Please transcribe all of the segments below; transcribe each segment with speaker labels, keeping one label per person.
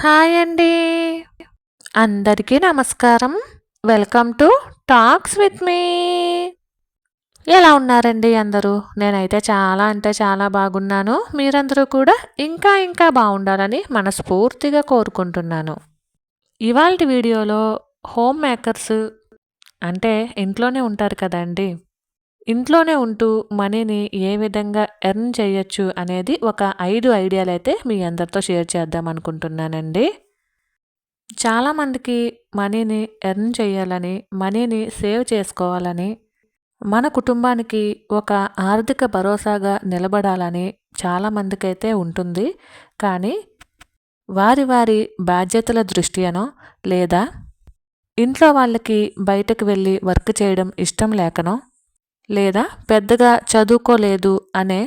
Speaker 1: Hi అండి. అందరికీ నమస్కారం. Welcome to talks with me. ఎలా ఉన్నారండి అందరూ? నేనైతే చాలా అంటే చాలా బాగున్నాను. మీరందరూ కూడా ఇంకా ఇంకా బాగుండాలని మనస్ఫూర్తిగా కోరుకుంటున్నాను. ఇవాళ వీడియోలో హోమ్ మేకర్స్ అంటే ఇంట్లోనే ఉంటారు కదండి. ఇంట్లోనే ఉంటూ మనీని ఏ విధంగా ఎర్న్ చేయొచ్చు అనేది ఒక ఐదు ఐడియాలు అయితే మీ అందరితో షేర్ చేద్దాం అనుకుంటున్నానండి. చాలామందికి మనీని ఎర్న్ చేయాలని మనీని సేవ్ చేసుకోవాలని మన కుటుంబానికి ఒక ఆర్థిక భరోసాగా నిలబడాలని చాలామందికైతే ఉంటుంది. కానీ వారి వారి బాధ్యతల దృష్ట్యానో లేదా ఇంట్లో వాళ్ళకి బయటకు వెళ్ళి వర్క్ చేయడం ఇష్టం లేకనో లేదా పెద్దగా చదువుకోలేదు అనే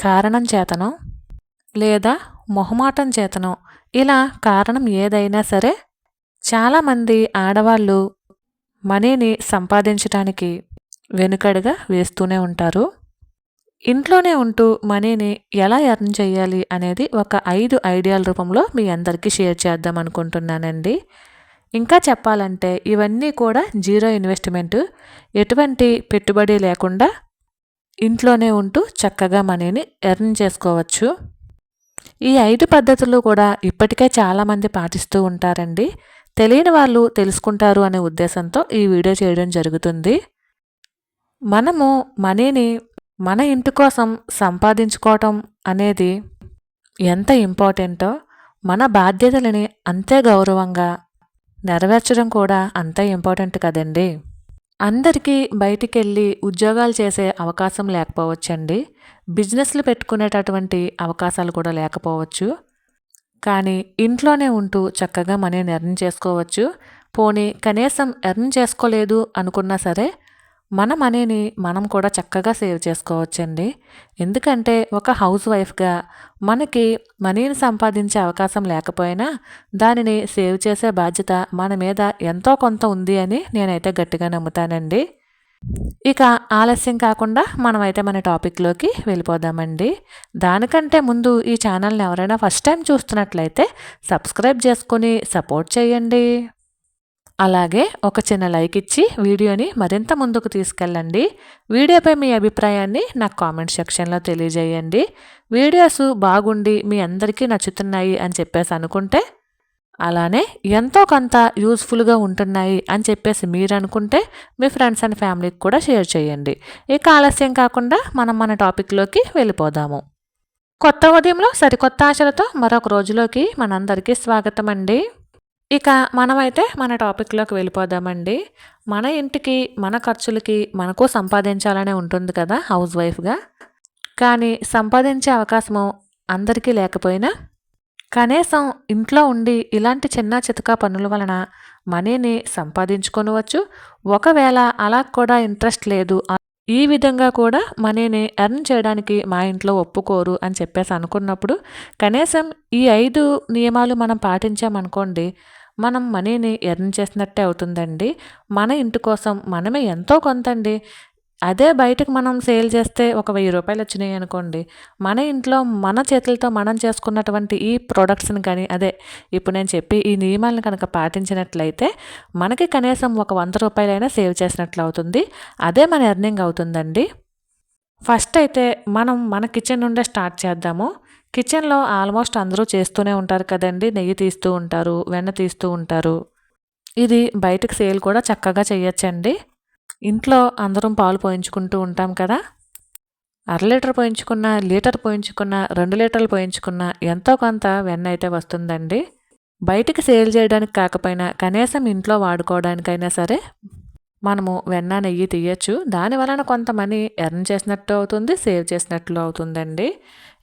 Speaker 1: కారణం చేతనో లేదా మొహమాటం చేతనో ఇలా కారణం ఏదైనా సరే చాలామంది ఆడవాళ్ళు మనీని సంపాదించడానికి వెనుకడుగా వేస్తూనే ఉంటారు. ఇంట్లోనే ఉంటూ మనీని ఎలా ఎర్న్ చేయాలి అనేది ఒక ఐదు ఐడియాల రూపంలో మీ అందరికీ షేర్ చేద్దాం అనుకుంటున్నానండి. ఇంకా చెప్పాలంటే ఇవన్నీ కూడా జీరో ఇన్వెస్ట్మెంట్. ఎటువంటి పెట్టుబడి లేకుండా ఇంట్లోనే ఉంటూ చక్కగా మనీని ఎర్న్ చేసుకోవచ్చు. ఈ ఐదు పద్ధతులు కూడా ఇప్పటికే చాలామంది పాటిస్తూ ఉంటారండి. తెలియని వాళ్ళు తెలుసుకుంటారు అనే ఉద్దేశంతో ఈ వీడియో చేయడం జరుగుతుంది. మనము మనీని మన ఇంటి కోసం సంపాదించుకోవటం అనేది ఎంత ఇంపార్టెంటో మన బాధ్యతలని అంతే గౌరవంగా నెరవేర్చడం కూడా అంత ఇంపార్టెంట్ కదండి. అందరికీ బయటికెళ్ళి ఉద్యోగాలు చేసే అవకాశం లేకపోవచ్చండి. బిజినెస్లు పెట్టుకునేటటువంటి అవకాశాలు కూడా లేకపోవచ్చు. కానీ ఇంట్లోనే ఉంటూ చక్కగా మనీ ఎర్న్ చేసుకోవచ్చు. పోనీ కనీసం ఎర్న్ చేసుకోలేదు అనుకున్నా సరే మన మనీని మనం కూడా చక్కగా సేవ్ చేసుకోవచ్చండి. ఎందుకంటే ఒక హౌస్ వైఫ్గా మనకి మనీని సంపాదించే అవకాశం లేకపోయినా దానిని సేవ్ చేసే బాధ్యత మన మీద ఎంతో కొంత ఉంది అని నేనైతే గట్టిగా నమ్ముతానండి. ఇక ఆలస్యం కాకుండా మనమైతే మన టాపిక్లోకి వెళ్ళిపోదామండి. దానికంటే ముందు ఈ ఛానల్ని ఎవరైనా ఫస్ట్ టైం చూస్తున్నట్లయితే సబ్స్క్రైబ్ చేసుకొని సపోర్ట్ చేయండి. అలాగే ఒక చిన్న లైక్ ఇచ్చి వీడియోని మరింత ముందుకు తీసుకెళ్ళండి. వీడియోపై మీ అభిప్రాయాన్ని నాకు కామెంట్ సెక్షన్లో తెలియజేయండి. వీడియోస్ బాగుండి మీ అందరికీ నచ్చుతున్నాయి అని చెప్పేసి అనుకుంటే అలానే ఎంతో కొంత యూస్ఫుల్గా ఉంటున్నాయి అని చెప్పేసి మీరు అనుకుంటే మీ ఫ్రెండ్స్ అండ్ ఫ్యామిలీకి కూడా షేర్ చేయండి. ఇక ఆలస్యం కాకుండా మనం మన టాపిక్లోకి వెళ్ళిపోదాము. కొత్త ఉదయంలో సరికొత్త ఆశలతో మరొక రోజులోకి మనందరికీ స్వాగతం అండి ఇక మనమైతే మన టాపిక్లోకి వెళ్ళిపోదామండి. మన ఇంటికి మన ఖర్చులకి మనకు సంపాదించాలనే ఉంటుంది కదా హౌస్ వైఫ్గా. కానీ సంపాదించే అవకాశము అందరికీ లేకపోయినా కనీసం ఇంట్లో ఉండి ఇలాంటి చిన్న చితకా పనుల వలన మనీని సంపాదించుకొనవచ్చు. ఒకవేళ అలా కూడా ఇంట్రెస్ట్ లేదు ఈ విధంగా కూడా మనీని ఎర్న్ చేయడానికి మా ఇంట్లో ఒప్పుకోరు అని చెప్పేసి అనుకున్నప్పుడు కనీసం ఈ ఐదు నియమాలు మనం పాటించామనుకోండి మనం మనీని ఎర్న్ చేసినట్టే అవుతుందండి. మన ఇంటి కోసం మనమే ఎంతో కొంతండి. అదే బయటకు మనం సేల్ చేస్తే ఒక వెయ్యి రూపాయలు వచ్చినాయి అనుకోండి. మన ఇంట్లో మన చేతులతో మనం చేసుకున్నటువంటి ఈ ప్రోడక్ట్స్ని కానీ అదే ఇప్పుడు నేను చెప్పి ఈ నియమాలను కనుక పాటించినట్లయితే మనకి కనీసం ఒక వంద రూపాయలైనా సేవ్ చేసినట్లు అవుతుంది. అదే మన ఎర్నింగ్ అవుతుందండి. ఫస్ట్ అయితే మనం మన కిచెన్ నుండే స్టార్ట్ చేద్దాము. కిచెన్లో ఆల్మోస్ట్ అందరూ చేస్తూనే ఉంటారు కదండి. నెయ్యి తీస్తూ ఉంటారు వెన్న తీస్తూ ఉంటారు. ఇది బయటకు సేల్ కూడా చక్కగా చేయొచ్చండి ఇంట్లో అందరం పాలు పోయించుకుంటూ ఉంటాం కదా. అర లీటర్ పోయించుకున్న లీటర్ పోయించుకున్న రెండు లీటర్లు పోయించుకున్న ఎంతో కొంత వెన్న అయితే వస్తుందండి. బయటికి సేల్ చేయడానికి కాకపోయినా కనీసం ఇంట్లో వాడుకోవడానికైనా సరే మనము వెన్న నెయ్యి తీయచ్చు. దాని వలన కొంత మనీ ఎర్న్ చేసినట్టు అవుతుంది సేవ్ చేసినట్లు అవుతుందండి.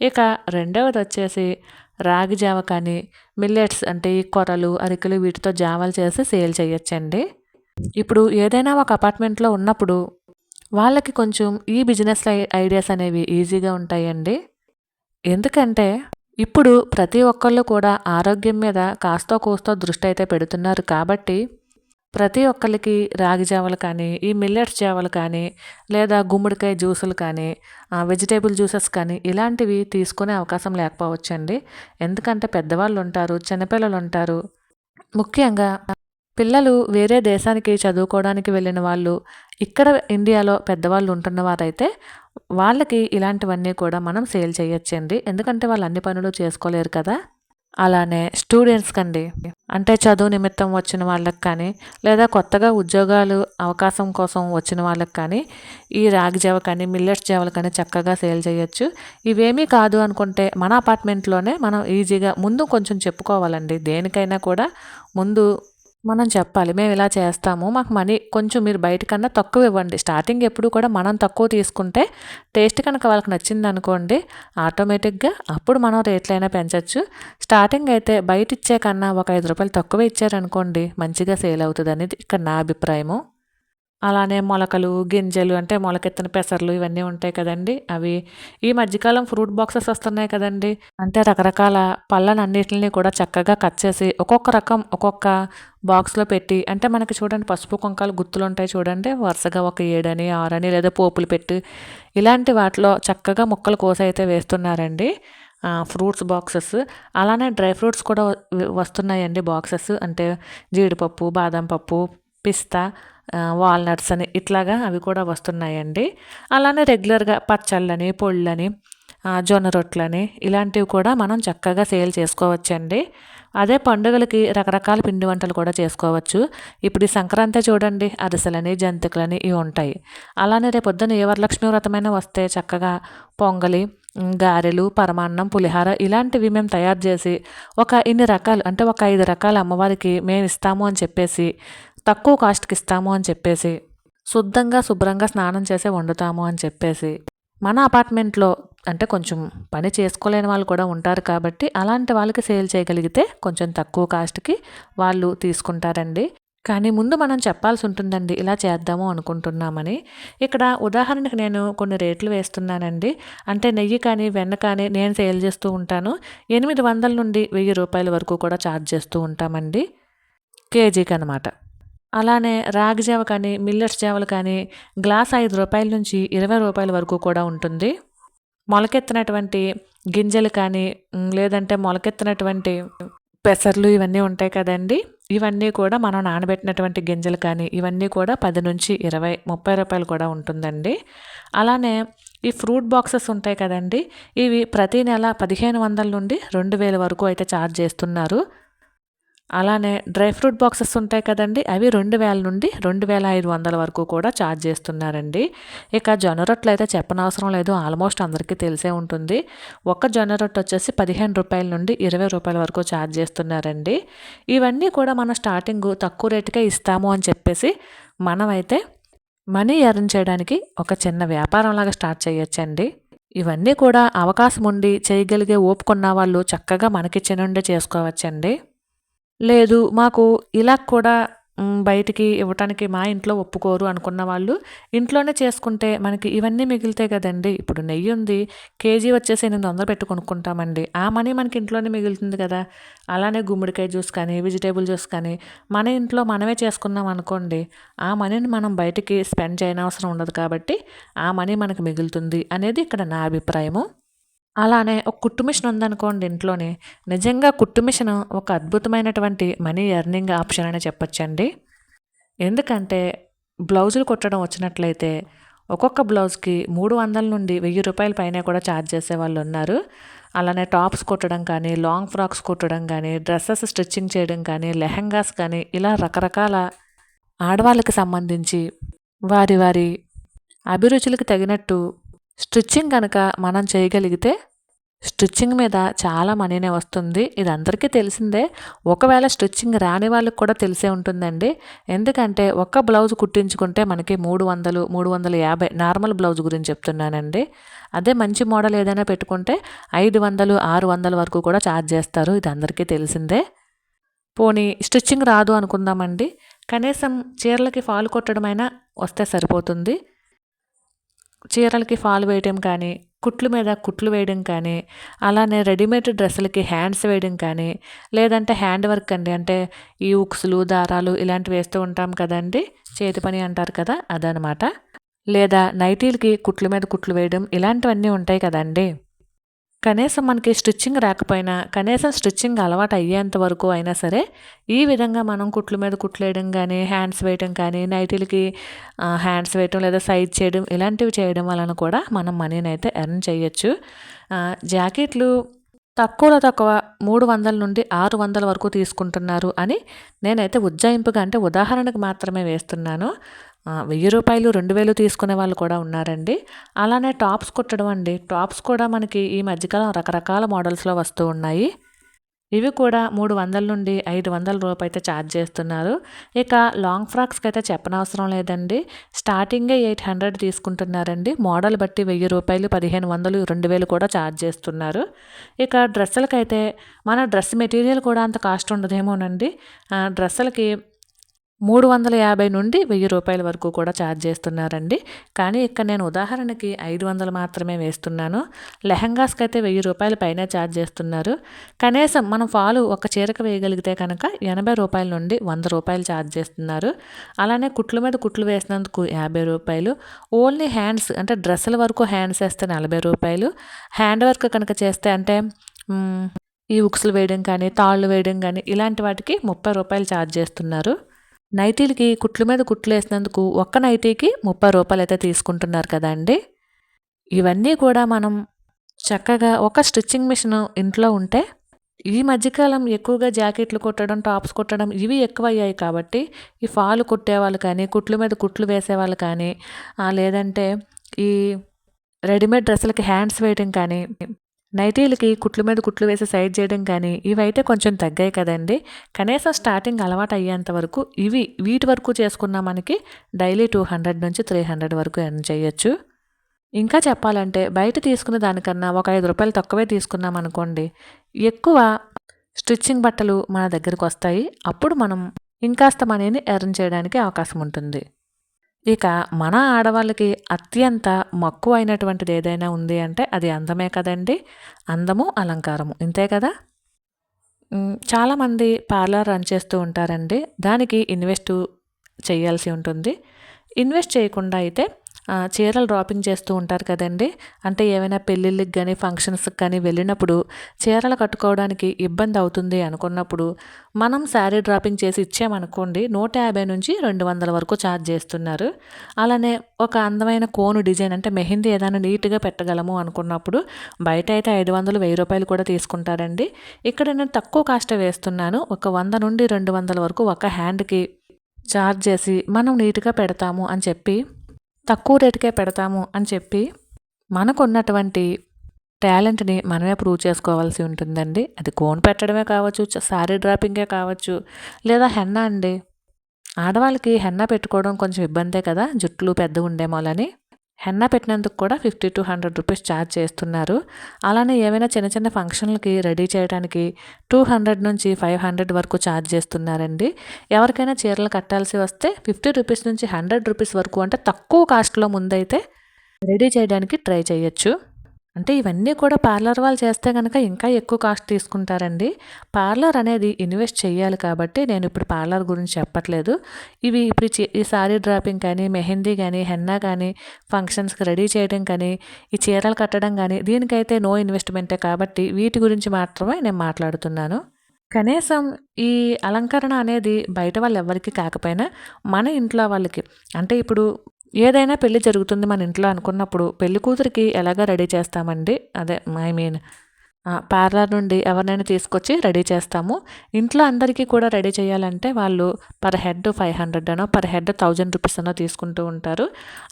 Speaker 1: ఇక రెండవది వచ్చేసి రాగి జావ కానీ మిల్లెట్స్ అంటే ఈ కొరలు అరికలు వీటితో జావలు చేసి సేల్ చేయొచ్చండి. ఇప్పుడు ఏదైనా ఒక అపార్ట్మెంట్లో ఉన్నప్పుడు వాళ్ళకి కొంచెం ఈ బిజినెస్ ఐడియాస్ అనేవి ఈజీగా ఉంటాయండి. ఎందుకంటే ఇప్పుడు ప్రతి ఒక్కళ్ళు కూడా ఆరోగ్యం మీద కాస్తో కూస్తో దృష్టి అయితే పెడుతున్నారు కాబట్టి ప్రతి ఒక్కరికి రాగి జావలు కానీ ఈ మిల్లెట్స్ జావలు కానీ లేదా గుమ్మడికాయ జ్యూసులు కానీ వెజిటేబుల్ జ్యూసెస్ కానీ ఇలాంటివి తీసుకునే అవకాశం లేకపోవచ్చండి. ఎందుకంటే పెద్దవాళ్ళు ఉంటారు చిన్నపిల్లలు ఉంటారు. ముఖ్యంగా పిల్లలు వేరే దేశానికి చదువుకోవడానికి వెళ్ళిన వాళ్ళు ఇక్కడ ఇండియాలో పెద్దవాళ్ళు ఉంటున్న వారైతే వాళ్ళకి ఇలాంటివన్నీ కూడా మనం సేల్ చేయొచ్చండి. ఎందుకంటే వాళ్ళు అన్ని పనులు చేసుకోలేరు కదా. అలానే స్టూడెంట్స్కి అండి అంటే చదువు నిమిత్తం వచ్చిన వాళ్ళకి కానీ లేదా కొత్తగా ఉద్యోగాలు అవకాశం కోసం వచ్చిన వాళ్ళకి కానీ ఈ రాగి జావ కానీ మిల్లెట్స్ జావలు కానీ చక్కగా సేల్ చేయొచ్చు. ఇవేమీ కాదు అనుకుంటే మన అపార్ట్మెంట్లోనే మనం ఈజీగా ముందు కొంచెం చెప్పుకోవాలండి. దేనికైనా కూడా ముందు మనం చెప్పాలి మేము ఇలా చేస్తాము మాకు మనీ కొంచెం మీరు బయట కన్నా తక్కువ ఇవ్వండి. స్టార్టింగ్ ఎప్పుడు కూడా మనం తక్కువ తీసుకుంటే టేస్ట్ కనుక వాళ్ళకి నచ్చింది అనుకోండి ఆటోమేటిక్గా అప్పుడు మనం రేట్లైనా పెంచవచ్చు స్టార్టింగ్ అయితే బయట ఇచ్చే కన్నా ఒక ఐదు రూపాయలు తక్కువ ఇచ్చారనుకోండి మంచిగా సేల్ అవుతుంది అనేది ఇక్కడ నా అభిప్రాయము. అలానే మొలకలు గింజలు అంటే మొలకెత్తిన పెసర్లు ఇవన్నీ ఉంటాయి కదండి. అవి ఈ మధ్యకాలం ఫ్రూట్ బాక్సెస్ వస్తున్నాయి కదండి. అంటే రకరకాల పళ్ళనన్నిటిని కూడా చక్కగా కట్ చేసి ఒక్కొక్క రకం ఒక్కొక్క బాక్స్లో పెట్టి అంటే మనకి చూడండి పసుపు కుంకాలు గుర్తులు ఉంటాయి చూడండి. వరుసగా ఒక ఏడని ఆరని లేదా పోపులు పెట్టి ఇలాంటి వాటిలో చక్కగా ముక్కలు కోసి అయితే వేస్తున్నారండి. Fruits boxes. అలానే డ్రై ఫ్రూట్స్ కూడా వస్తున్నాయండి బాక్సెస్. అంటే జీడిపప్పు బాదం పప్పు పిస్తా వాల్నట్స్ అని ఇట్లాగా అవి కూడా వస్తున్నాయండి. అలానే రెగ్యులర్గా పచ్చళ్ళని పొళ్ళని జొన్న రొట్లని ఇలాంటివి కూడా మనం చక్కగా సేల్ చేసుకోవచ్చండి. అదే పండుగలకి రకరకాల పిండి వంటలు కూడా చేసుకోవచ్చు. ఇప్పుడు ఈ సంక్రాంతి చూడండి అరిసెలని జంతికలని ఇవి ఉంటాయి. అలానే రేపు పొద్దున్న ఏ వరలక్ష్మి వ్రతమైనా వస్తే చక్కగా పొంగలి గారెలు పరమాన్నం పులిహార ఇలాంటివి మేము తయారు చేసి ఒక ఇన్ని రకాలు అంటే ఒక ఐదు రకాల అమ్మవారికి మేము ఇస్తాము అని చెప్పేసి తక్కువ కాస్ట్కి ఇస్తాము అని చెప్పేసి శుద్ధంగా శుభ్రంగా స్నానం చేసే వండుతాము అని చెప్పేసి మన అపార్ట్మెంట్లో అంటే కొంచెం పని చేసుకోలేని వాళ్ళు కూడా ఉంటారు కాబట్టి అలాంటి వాళ్ళకి సేల్ చేయగలిగితే కొంచెం తక్కువ కాస్ట్కి వాళ్ళు తీసుకుంటారండి. కానీ ముందు మనం చెప్పాల్సి ఉంటుందండి ఇలా చేద్దాము అనుకుంటున్నామని. ఇక్కడ ఉదాహరణకి నేను కొన్ని రేట్లు వేస్తున్నానండి. అంటే నెయ్యి కానీ వెన్న కానీ నేను సేల్ చేస్తూ ఉంటాను. ఎనిమిది వందల నుండి వెయ్యి రూపాయల వరకు కూడా ఛార్జ్ చేస్తూ ఉంటామండి. కేజీకి అనమాట అలానే రాగి జావ కానీ మిల్లెట్స్ జావలు కానీ గ్లాస్ ఐదు రూపాయల నుంచి ఇరవై రూపాయల వరకు కూడా ఉంటుంది. మొలకెత్తినటువంటి గింజలు కానీ లేదంటే మొలకెత్తినటువంటి పెసర్లు ఇవన్నీ ఉంటాయి కదండి. ఇవన్నీ కూడా మనం నానబెట్టినటువంటి గింజలు కానీ ఇవన్నీ కూడా పది నుంచి ఇరవై ముప్పై రూపాయలు కూడా ఉంటుందండి. అలానే ఈ ఫ్రూట్ బాక్సెస్ ఉంటాయి కదండి. ఇవి ప్రతి నెల పదిహేను వందల నుండి రెండు వేల వరకు అయితే ఛార్జ్ చేస్తున్నారు. అలానే డ్రై ఫ్రూట్ బాక్సెస్ ఉంటాయి కదండి అవి రెండు వేల నుండి రెండు వేల ఐదు వందల వరకు కూడా ఛార్జ్ చేస్తున్నారండి. ఇక జొన్న రొట్టెలు అయితే చెప్పనవసరం లేదు ఆల్మోస్ట్ అందరికీ తెలిసే ఉంటుంది. ఒక జొన్న రొట్టె వచ్చేసి పదిహేను రూపాయల నుండి ఇరవై రూపాయల వరకు ఛార్జ్ చేస్తున్నారండి. ఇవన్నీ కూడా మనం స్టార్టింగ్ తక్కువ రేటుకే ఇస్తాము అని చెప్పేసి మనమైతే మనీ ఎర్న్ చేయడానికి ఒక చిన్న వ్యాపారంలాగా స్టార్ట్ చేయొచ్చండి. ఇవన్నీ కూడా అవకాశం ఉండి చేయగలిగే ఓపుకున్న వాళ్ళు చక్కగా మనకిచ్చి నుండే చేసుకోవచ్చండి. లేదు మాకు ఇలా కూడా బయటికి ఇవ్వటానికి మా ఇంట్లో ఒప్పుకోరు అనుకున్న వాళ్ళు ఇంట్లోనే చేసుకుంటే మనకి ఇవన్నీ మిగులుతాయి కదండి. ఇప్పుడు నెయ్యి ఉంది కేజీ వచ్చేసి ఎనిమిది వందలు పెట్టి కొనుక్కుంటామండి. ఆ మనీ మనకి ఇంట్లోనే మిగులుతుంది కదా. అలానే గుమ్మడికాయ జ్యూస్ కానీ వెజిటేబుల్ జ్యూస్ కానీ మన ఇంట్లో మనమే చేసుకున్నాం అనుకోండి ఆ మనీని మనం బయటికి స్పెండ్ చేయనవసరం ఉండదు కాబట్టి ఆ మనీ మనకు మిగులుతుంది అనేది ఇక్కడ నా అభిప్రాయము. అలానే ఒక కుట్టు మిషన్ ఉందనుకోండి ఇంట్లోనే. నిజంగా కుట్టు మిషన్ ఒక అద్భుతమైనటువంటి మనీ ఎర్నింగ్ ఆప్షన్ అని చెప్పొచ్చండి. ఎందుకంటే బ్లౌజులు కుట్టడం వచ్చినట్లయితే ఒక్కొక్క బ్లౌజ్కి మూడు వందల నుండి వెయ్యి రూపాయల పైన కూడా ఛార్జ్ చేసే వాళ్ళు ఉన్నారు. అలానే టాప్స్ కుట్టడం కానీ లాంగ్ ఫ్రాక్స్ కుట్టడం కానీ డ్రెస్సెస్ స్టిచ్చింగ్ చేయడం కానీ లెహంగాస్ కానీ ఇలా రకరకాల ఆడవాళ్ళకి సంబంధించి వారి వారి అభిరుచులకు తగినట్టు స్టిచ్చింగ్ కనుక మనం చేయగలిగితే స్టిచ్చింగ్ మీద చాలా మనీనే వస్తుంది. ఇది అందరికీ తెలిసిందే. ఒకవేళ స్టిచ్చింగ్ రాని వాళ్ళకి కూడా తెలిసే ఉంటుందండి. ఎందుకంటే ఒక్క బ్లౌజ్ కుట్టించుకుంటే మనకి మూడు వందలు మూడు వందల యాభై నార్మల్ బ్లౌజ్ గురించి చెప్తున్నానండి. అదే మంచి మోడల్ ఏదైనా పెట్టుకుంటే ఐదు వందలు ఆరు వందల వరకు కూడా ఛార్జ్ చేస్తారు. ఇది అందరికీ తెలిసిందే. పోనీ స్టిచ్చింగ్ రాదు అనుకుందామండి. కనీసం చీరలకి ఫాల్ కొట్టడమైనా వస్తే సరిపోతుంది. చీరలకి ఫాల్ వేయడం కానీ కుట్లు మీద కుట్లు వేయడం కానీ అలానే రెడీమేడ్ డ్రెస్సులకి హ్యాండ్స్ వేయడం కానీ లేదంటే హ్యాండ్ వర్క్ అండి. అంటే ఈ ఉక్సులు దారాలు ఇలాంటివి వేస్తూ ఉంటాం కదండి. చేతి పని అంటారు కదా అదనమాట. లేదా నైటీలకి కుట్లు మీద కుట్లు వేయడం ఇలాంటివన్నీ ఉంటాయి కదండి. కనీసం మనకి స్టిచ్చింగ్ రాకపోయినా కనీసం స్టిచ్చింగ్ అలవాటు అయ్యేంత వరకు అయినా సరే ఈ విధంగా మనం కుట్లు మీద కుట్లు వేయడం కానీ హ్యాండ్స్ వేయడం కానీ నైటీలకి హ్యాండ్స్ వేయడం లేదా సైజ్ చేయడం ఇలాంటివి చేయడం వలన కూడా మనం మనీని అయితే ఎర్న్ చేయొచ్చు. జాకెట్లు తక్కువలో తక్కువ మూడు వందల నుండి ఆరు వందల వరకు తీసుకుంటున్నారు అని నేనైతే ఉజ్జాయింపుగా అంటే ఉదాహరణకు మాత్రమే వేస్తున్నాను. వెయ్యి రూపాయలు రెండు వేలు తీసుకునే వాళ్ళు కూడా ఉన్నారండి. అలానే టాప్స్ కుట్టడం అండి. టాప్స్ కూడా మనకి ఈ మధ్యకాలం రకరకాల మోడల్స్లో వస్తూ ఉన్నాయి. ఇవి కూడా మూడు వందల నుండి ఐదు వందల రూపాయలు అయితే ఛార్జ్ చేస్తున్నారు. ఇక లాంగ్ ఫ్రాక్స్కి అయితే చెప్పనవసరం లేదండి. స్టార్టింగే ఎయిట్ హండ్రెడ్ తీసుకుంటున్నారండి. మోడల్ బట్టి వెయ్యి రూపాయలు పదిహేను వందలు రెండు వేలు కూడా ఛార్జ్ చేస్తున్నారు. ఇక డ్రెస్సులకైతే మన డ్రెస్ మెటీరియల్ కూడా అంత కాస్ట్ ఉండదేమోనండి. డ్రెస్సులకి మూడు వందల యాభై నుండి వెయ్యి రూపాయల వరకు కూడా ఛార్జ్ చేస్తున్నారండి. కానీ ఇక్కడ నేను ఉదాహరణకి ఐదు వందలు మాత్రమే వేస్తున్నాను. లెహంగాస్కి అయితే వెయ్యి రూపాయల పైన ఛార్జ్ చేస్తున్నారు. కనీసం మనం ఫాలు ఒక చీరకు వేయగలిగితే కనుక ఎనభై రూపాయల నుండి వంద రూపాయలు ఛార్జ్ చేస్తున్నారు. అలానే కుట్ల మీద కుట్లు వేసినందుకు యాభై రూపాయలు. ఓన్లీ హ్యాండ్స్ అంటే డ్రెస్సుల వరకు హ్యాండ్స్ వేస్తే నలభై రూపాయలు. హ్యాండ్ వర్క్ కనుక చేస్తే అంటే ఈ ఉక్సులు వేయడం కానీ తాళ్ళు వేయడం కానీ ఇలాంటి వాటికి ముప్పై రూపాయలు ఛార్జ్ చేస్తున్నారు. నైటీలకి కుట్లు మీద కుట్లు వేసినందుకు ఒక్క నైటీకి ముప్పై రూపాయలు అయితే తీసుకుంటున్నారు కదండి ఇవన్నీ కూడా మనం చక్కగా ఒక స్టిచ్చింగ్ మిషన్ ఇంట్లో ఉంటే ఈ మధ్యకాలం ఎక్కువగా జాకెట్లు కుట్టడం టాప్స్ కుట్టడం ఇవి ఎక్కువ అయ్యాయి కాబట్టి ఈ ఫాలు కుట్టేవాళ్ళు కానీ కుట్ల మీద కుట్లు వేసేవాళ్ళు కానీ లేదంటే ఈ రెడీమేడ్ డ్రెస్సులకి హ్యాండ్స్ వేయడం కానీ నైటీలకి కుట్లు మీద కుట్లు వేసి సైడ్ చేయడం కానీ ఇవైతే కొంచెం తగ్గాయి కదండి. కనీసం స్టార్టింగ్ అలవాటు అయ్యేంత వరకు ఇవి వీటి వరకు చేసుకున్న మనకి డైలీ టూ హండ్రెడ్ నుంచి త్రీ హండ్రెడ్ వరకు ఎర్న్ చేయొచ్చు. ఇంకా చెప్పాలంటే బయట తీసుకున్న దానికన్నా ఒక ఐదు రూపాయలు తక్కువే తీసుకున్నాం అనుకోండి ఎక్కువ స్టిచ్చింగ్ బట్టలు మన దగ్గరకు వస్తాయి. అప్పుడు మనం ఇంకాస్త మనీని ఎర్న్ చేయడానికి అవకాశం ఉంటుంది. ఇక మన ఆడవాళ్ళకి అత్యంత మక్కువ అయినటువంటిది ఏదైనా ఉంది అంటే అది అందమే కదండి. అందము అలంకారము. ఇంతే కదా? చాలామంది పార్లర్ రన్ చేస్తూ ఉంటారండి. దానికి ఇన్వెస్ట్ చేయాల్సి ఉంటుంది. ఇన్వెస్ట్ చేయకుండా అయితే చీరలు డ్రాపింగ్ చేస్తూ ఉంటారు కదండి. అంటే ఏమైనా పెళ్ళిళ్ళకి కానీ ఫంక్షన్స్కి కానీ వెళ్ళినప్పుడు చీరలు కట్టుకోవడానికి ఇబ్బంది అవుతుంది అనుకున్నప్పుడు మనం శారీ డ్రాపింగ్ చేసి ఇచ్చామనుకోండి నూట యాభై నుంచి రెండు వందల వరకు ఛార్జ్ చేస్తున్నారు. అలానే ఒక అందమైన కోను డిజైన్ అంటే మెహందీ ఏదైనా నీట్గా పెట్టగలము అనుకున్నప్పుడు బయట అయితే ఐదు వందలు వెయ్యి రూపాయలు కూడా తీసుకుంటారండి. ఇక్కడ నేను తక్కువ కాస్ట్ వేస్తున్నాను. ఒక వంద నుండి రెండు వందల వరకు ఒక హ్యాండ్కి ఛార్జ్ చేసి మనం నీట్గా పెడతాము అని చెప్పి తక్కువ రేటుకే పెడతాము అని చెప్పి మనకున్నటువంటి టాలెంట్ని మనమే ప్రూవ్ చేసుకోవాల్సి ఉంటుందండి. అది కోన్ పెట్టడమే కావచ్చు శారీ డ్రాపింగే కావచ్చు లేదా హెన్నా అండి. ఆడవాళ్ళకి హెన్నా పెట్టుకోవడం కొంచెం ఇబ్బందే కదా జుట్లు పెద్దగా ఉండేమోలని హెన్నా పెట్టినందుకు కూడా fifty to hundred rupees charge చేస్తున్నారు. అలానే ఏమైనా చిన్న చిన్న ఫంక్షన్లకి రెడీ చేయడానికి టూ హండ్రెడ్ నుంచి ఫైవ్ హండ్రెడ్ వరకు ఛార్జ్ చేస్తున్నారండి. ఎవరికైనా చీరలు కట్టాల్సి వస్తే ఫిఫ్టీ రూపీస్ నుంచి హండ్రెడ్ రూపీస్ వరకు అంటే తక్కువ కాస్ట్లో ముందైతే రెడీ చేయడానికి ట్రై చేయొచ్చు. అంటే ఇవన్నీ కూడా పార్లర్ వాళ్ళు చేస్తే కనుక ఇంకా ఎక్కువ కాస్ట్ తీసుకుంటారండి. పార్లర్ అనేది ఇన్వెస్ట్ చేయాలి కాబట్టి నేను ఇప్పుడు పార్లర్ గురించి చెప్పట్లేదు. ఇవి ఇప్పుడు ఈ సారీ డ్రాపింగ్ కానీ మెహందీ కానీ హెన్నా కానీ ఫంక్షన్స్కి రెడీ చేయడం కానీ ఈ చీరలు కట్టడం కానీ దీనికైతే నో ఇన్వెస్ట్మెంటే కాబట్టి వీటి గురించి మాత్రమే నేను మాట్లాడుతున్నాను. కనీసం ఈ అలంకరణ అనేది బయట వాళ్ళు ఎవరికి కాకపోయినా మన ఇంట్లో వాళ్ళకి అంటే ఇప్పుడు ఏదైనా పెళ్ళి జరుగుతుంది మన ఇంట్లో అనుకున్నప్పుడు పెళ్ళి కూతురికి ఎలాగ రెడీ చేస్తామండి? అదే ఐ మీన్ పార్లర్ నుండి ఎవరినైనా తీసుకొచ్చి రెడీ చేస్తాము. ఇంట్లో అందరికీ కూడా రెడీ చేయాలంటే వాళ్ళు పర్ హెడ్ ఫైవ్ హండ్రెడ్ అనో పర్ హెడ్ థౌజండ్ రూపీస్ అనో తీసుకుంటూ ఉంటారు.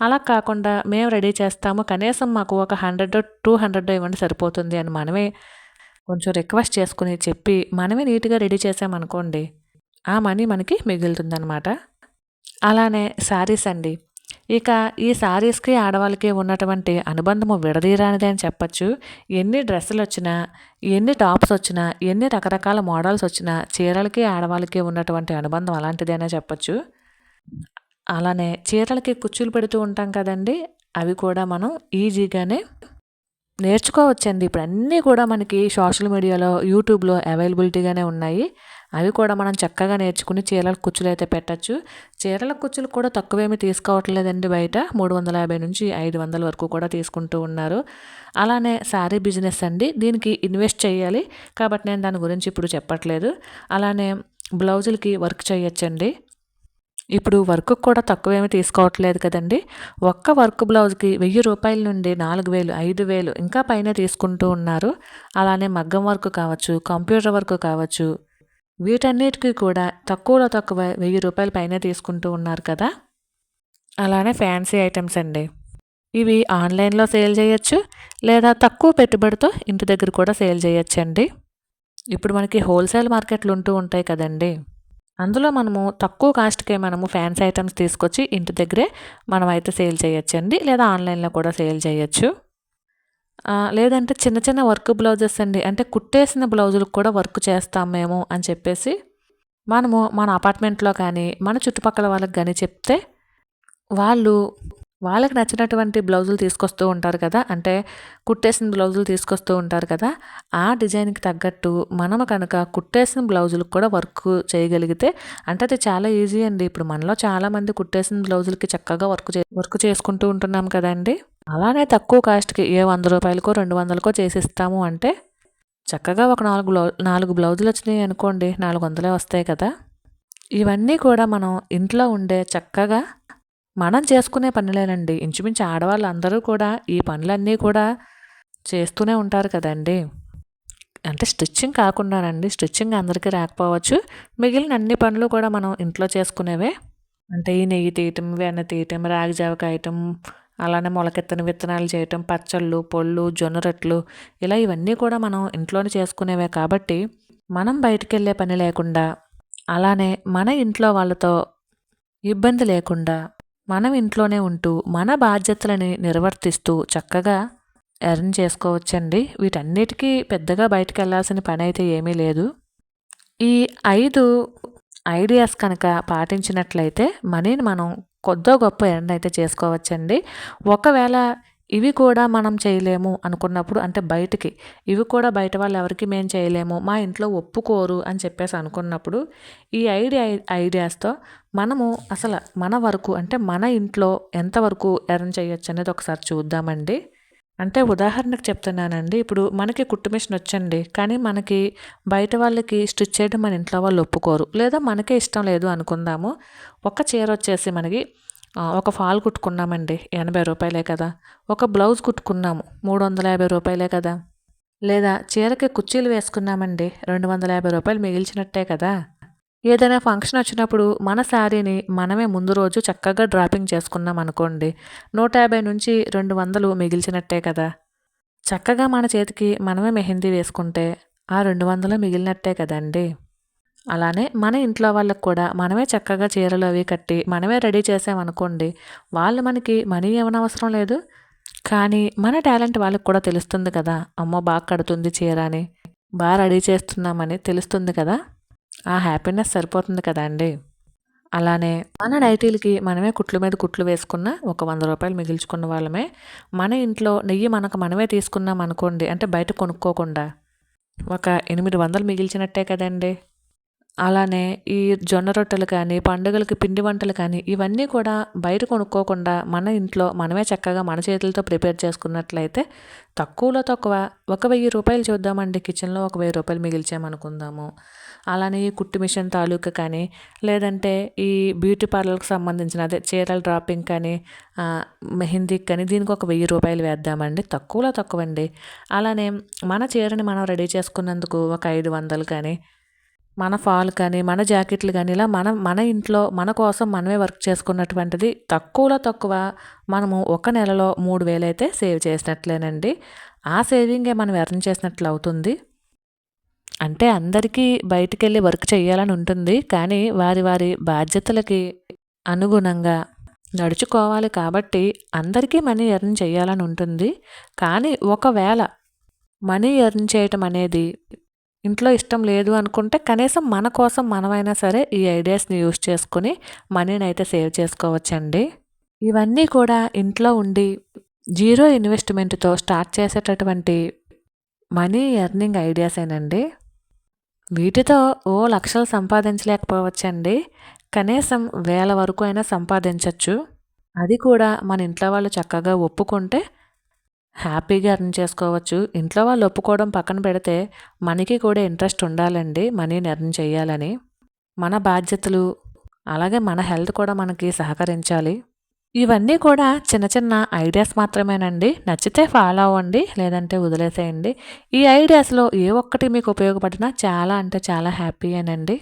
Speaker 1: అలా కాకుండా మేము రెడీ చేస్తాము. కనీసం మాకు ఒక హండ్రెడ్ టూ హండ్రెడ్ ఇవ్వండి సరిపోతుంది అని మనమే కొంచెం రిక్వెస్ట్ చేసుకుని చెప్పి మనమే నీట్గా రెడీ చేసామనుకోండి ఆ మనీ మనకి మిగులుతుందనమాట అలానే శారీస్ అండి. ఇక ఈ శారీస్కి ఆడవాళ్ళకి ఉన్నటువంటి అనుబంధము విడదీరానిదే అని చెప్పచ్చు. ఎన్ని డ్రెస్సులు వచ్చినా ఎన్ని టాప్స్ వచ్చినా ఎన్ని రకరకాల మోడల్స్ వచ్చినా చీరలకి ఆడవాళ్ళకి ఉన్నటువంటి అనుబంధం అలాంటిదేనే చెప్పచ్చు. అలానే చీరలకి కుచ్చులు పెడుతూ ఉంటాం కదండి అవి కూడా మనం ఈజీగానే నేర్చుకోవచ్చండి. ఇప్పుడు అన్నీ కూడా మనకి సోషల్ మీడియాలో యూట్యూబ్లో అవైలబిలిటీగానే ఉన్నాయి. అవి కూడా మనం చక్కగా నేర్చుకుని చీరల కుచ్చులు అయితే పెట్టచ్చు. చీరల కుచ్చులు కూడా తక్కువేమీ తీసుకోవట్లేదండి బయట. మూడు వందల యాభై నుంచి ఐదు వందల వరకు కూడా తీసుకుంటూ ఉన్నారు. అలానే శారీ బిజినెస్ అండి. దీనికి ఇన్వెస్ట్ చేయాలి. కాబట్టి నేను దాని గురించి ఇప్పుడు చెప్పట్లేదు. అలానే బ్లౌజులకి వర్క్ చేయొచ్చండి. ఇప్పుడు వర్క్ కూడా తక్కువేమీ తీసుకోవట్లేదు కదండి. ఒక్క వర్క్ బ్లౌజ్కి వెయ్యి రూపాయల నుండి నాలుగు వేలు ఐదు వేలు ఇంకా పైన తీసుకుంటూ ఉన్నారు. అలానే మగ్గం వర్క్ కావచ్చు కంప్యూటర్ వర్క్ కావచ్చు వీటన్నిటికీ కూడా తక్కువలో తక్కువ వెయ్యి రూపాయల పైన తీసుకుంటూ ఉన్నారు కదా? అలానే ఫ్యాన్సీ ఐటమ్స్ అండి. ఇవి ఆన్లైన్లో సేల్ చేయొచ్చు లేదా తక్కువ పెట్టుబడితో ఇంటి దగ్గర కూడా సేల్ చేయొచ్చండి ఇప్పుడు మనకి హోల్సేల్ మార్కెట్లు ఉంటూ ఉంటాయి కదండి. అందులో మనము తక్కువ కాస్ట్కే మనము ఫ్యాన్సీ ఐటమ్స్ తీసుకొచ్చి ఇంటి దగ్గరే మనం అయితే సేల్ చేయొచ్చండి లేదా ఆన్లైన్లో కూడా సేల్ చేయొచ్చు. లేదంటే చిన్న చిన్న వర్క్ బ్లౌజెస్ అండి. అంటే కుట్టేసిన బ్లౌజులకు కూడా వర్క్ చేస్తాం మేము అని చెప్పేసి మనము మన అపార్ట్మెంట్లో కానీ మన చుట్టుపక్కల వాళ్ళకి కానీ చెప్తే వాళ్ళు వాళ్ళకి నచ్చినటువంటి బ్లౌజులు తీసుకొస్తూ ఉంటారు కదా. అంటే కుట్టేసిన బ్లౌజులు తీసుకొస్తూ ఉంటారు కదా. ఆ డిజైన్కి తగ్గట్టు మనము కనుక కుట్టేసిన బ్లౌజులకు కూడా వర్క్ చేయగలిగితే అంటే అది చాలా ఈజీ అండి. ఇప్పుడు మనలో చాలామంది కుట్టేసిన బ్లౌజులకి చక్కగా వర్క్ చే వర్క్ చేసుకుంటూ ఉంటున్నాం కదండి. అలానే తక్కువ కాస్ట్కి ఏ వంద రూపాయలకో రెండు వందలకో చేసిస్తాము అంటే చక్కగా ఒక నాలుగు బ్లౌ నాలుగు బ్లౌజులు వచ్చినాయి అనుకోండి నాలుగు వందలే వస్తాయి కదా. ఇవన్నీ కూడా మనం ఇంట్లో ఉండే చక్కగా మనం చేసుకునే పనులేనండి. ఇంచుమించు ఆడవాళ్ళు అందరూ కూడా ఈ పనులన్నీ కూడా చేస్తూనే ఉంటారు కదండి. అంటే స్టిచ్చింగ్ కాకుండానండి స్టిచ్చింగ్ అందరికీ రాకపోవచ్చు. మిగిలిన అన్ని పనులు కూడా మనం ఇంట్లో చేసుకునేవే. అంటే ఈ నెయ్యి తీయటం వెన్న తీయటం రాగి జావ కాయటం అలానే మొలకెత్తని విత్తనాలు చేయటం పచ్చళ్ళు పొళ్ళు జొన్న రొట్లు ఇలా ఇవన్నీ కూడా మనం ఇంట్లోనే చేసుకునేవే కాబట్టి మనం బయటకెళ్ళే పని లేకుండా అలానే మన ఇంట్లో వాళ్ళతో ఇబ్బంది లేకుండా మనం ఇంట్లోనే ఉంటూ మన బాధ్యతలని నిర్వర్తిస్తూ చక్కగా ఎర్న్ చేసుకోవచ్చండి. వీటన్నిటికీ పెద్దగా బయటకు వెళ్ళాల్సిన పని అయితే ఏమీ లేదు. ఈ ఐదు ఐడియాస్ కనుక పాటించినట్లయితే మనీని మనం కొద్దో గొప్ప ఎండ్ అయితే చేసుకోవచ్చండి. ఒకవేళ ఇవి కూడా మనం చేయలేము అనుకున్నప్పుడు అంటే బయటికి ఇవి కూడా బయట వాళ్ళు ఎవరికి మేము చేయలేము మా ఇంట్లో ఒప్పుకోరు అని చెప్పేసి అనుకున్నప్పుడు ఈ ఐడియా ఐడియాస్తో మనము అసలు మన వరకు అంటే మన ఇంట్లో ఎంతవరకు ఎర్న్ చేయొచ్చు అనేది ఒకసారి చూద్దామండి. అంటే ఉదాహరణకు చెప్తున్నానండి. ఇప్పుడు మనకి కుట్టు మిషన్ వచ్చండి. కానీ మనకి బయట వాళ్ళకి స్టిచ్ చేయడం మన ఇంట్లో వాళ్ళు ఒప్పుకోరు. లేదా మనకే ఇష్టం లేదు అనుకుందాము. ఒక చీర వచ్చేసి మనకి ఒక ఫాల్ కుట్టుకున్నామండి. ఎనభై రూపాయలే కదా. ఒక బ్లౌజ్ కుట్టుకున్నాము. మూడు వందల యాభై రూపాయలే కదా. లేదా చీరకి కుర్చీలు వేసుకున్నామండి. రెండు వందల యాభై రూపాయలు మిగిల్చినట్టే కదా. ఏదైనా ఫంక్షన్ వచ్చినప్పుడు మన శారీని మనమే ముందు రోజు చక్కగా డ్రాపింగ్ చేసుకున్నాం అనుకోండి నూట యాభై నుంచి రెండు వందలు మిగిల్చినట్టే కదా. చక్కగా మన చేతికి మనమే మెహందీ వేసుకుంటే ఆ రెండు వందలు మిగిలినట్టే కదండి. అలానే మన ఇంట్లో వాళ్ళకు కూడా మనమే చక్కగా చీరలు అవి కట్టి మనమే రెడీ చేసామనుకోండి వాళ్ళు మనకి మనీ ఏమైనా అవసరం లేదు. కానీ మన టాలెంట్ వాళ్ళకి కూడా తెలుస్తుంది కదా అమ్మో బాగా కడుతుంది చీర అని బాగా రెడీ చేస్తున్నామని తెలుస్తుంది కదా. ఆ హ్యాపీనెస్ సరిపోతుంది కదా అండి? అలానే మన నైటీలకి మనమే కుట్లు మీద కుట్లు వేసుకున్న ఒక వంద రూపాయలు మిగిల్చుకున్న వాళ్ళమే. మన ఇంట్లో నెయ్యి మనకు మనమే తీసుకున్నాం అనుకోండి అంటే బయట కొనుక్కోకుండా ఒక ఎనిమిది వందలు మిగిల్చినట్టే కదండి? అలానే ఈ జొన్న రొట్టెలు కానీ పండుగలకి పిండి వంటలు కానీ ఇవన్నీ కూడా బయట కొనుక్కోకుండా మన ఇంట్లో మనమే చక్కగా మన చేతులతో ప్రిపేర్ చేసుకున్నట్లయితే తక్కువలో తక్కువ ఒక వెయ్యి రూపాయలు చూద్దామండి. కిచెన్లో ఒక వెయ్యి రూపాయలు మిగిల్చామనుకుందాము. అలానే ఈ కుట్టు మిషన్ తాలూకా కానీ లేదంటే ఈ బ్యూటీ పార్లర్కి సంబంధించిన అదే చీరల డ్రాపింగ్ కానీ మెహందీకి కానీ దీనికి ఒక వెయ్యి రూపాయలు వేద్దామండి. తక్కువలో తక్కువ అండి అలానే మన చీరని మనం రెడీ చేసుకున్నందుకు ఒక ఐదు వందలు కానీ మన ఫాల్ కానీ మన జాకెట్లు కానీ ఇలా మన మన ఇంట్లో మన కోసం మనమే వర్క్ చేసుకున్నటువంటిది తక్కువలో తక్కువ మనము ఒక నెలలో మూడు వేలైతే సేవ్ చేసినట్లేనండి. ఆ సేవింగే మనం ఎర్న్ చేసినట్లు అవుతుంది. అంటే అందరికీ బయటికి వెళ్ళి వర్క్ చేయాలని ఉంటుంది కానీ వారి వారి బాధ్యతలకి అనుగుణంగా నడుచుకోవాలి కాబట్టి అందరికీ మనీ ఎర్న్ చేయాలని ఉంటుంది. కానీ ఒకవేళ మనీ ఎర్న్ చేయటం అనేది ఇంట్లో ఇష్టం లేదు అనుకుంటే కనీసం మన కోసం మనమైనా సరే ఈ ఐడియాస్ని యూస్ చేసుకుని మనీని అయితే సేవ్ చేసుకోవచ్చండి. ఇవన్నీ కూడా ఇంట్లో ఉండి జీరో ఇన్వెస్ట్మెంట్తో స్టార్ట్ చేసేటటువంటి మనీ ఎర్నింగ్ ఐడియాసేనండి. వీటితో ఓ లక్షలు సంపాదించలేకపోవచ్చండి. కనీసం వేల వరకు అయినా సంపాదించవచ్చు అది కూడా మన ఇంట్లో వాళ్ళు చక్కగా ఒప్పుకుంటే హ్యాపీగా ఎర్న్ చేసుకోవచ్చు. ఇంట్లో వాళ్ళు ఒప్పుకోవడం పక్కన పెడితే మనకి కూడా ఇంట్రెస్ట్ ఉండాలండి మనీని ఎర్న్ చేయాలని. మన బాధ్యతలు అలాగే మన హెల్త్ కూడా మనకి సహకరించాలి. ఇవన్నీ కూడా చిన్న చిన్న ఐడియాస్ మాత్రమేనండి. నచ్చితే ఫాలో అవ్వండి లేదంటే వదిలేసేయండి. ఈ ఐడియాస్లో ఏ ఒక్కటి మీకు ఉపయోగపడినా చాలా అంటే చాలా హ్యాపీయేనండి.